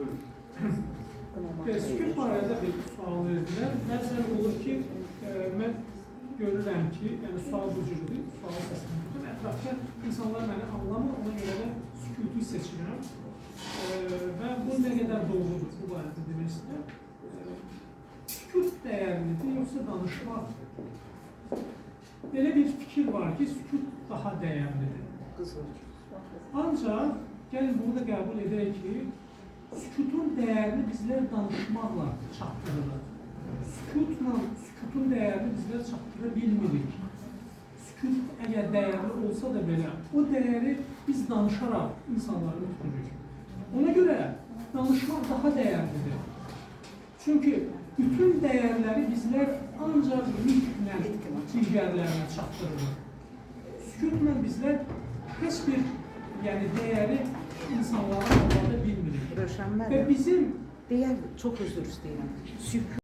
E, Sükut barədə bir sual verdilər. Bəzən olur ki, e, mən görürəm ki, yəni sual bu cürdür, sual səsləndirir. Ətrafda insanlar məni anlamır, ona görə də sükutu seçirəm. E, və bu nə qədər doğrudur bu barədə demək istəyirəm. E, Sükut dəyərlidir, yoxsa danışmaq? Belə bir fikir var ki, sükut daha dəyərlidir. Ancaq gəlin bunu da qəbul edək ki, sükutun dəyərini bizlər danışmaqla çatdırırıq. Sükutla sükutun dəyərini bizlər çatdıra bilmirik. Sükut əgər dəyərli olsa da belə, o dəyəri biz danışaraq insanlara ötürürük. Ona görə danışmaq daha dəyərlidir. Çünki bütün dəyərləri bizlər ancaq nitqlə digərlərinə çatdırırıq. Sükutla bizlər heç bir yəni dəyəri müəllim, bizim çox üzr istəyirəm. Sükut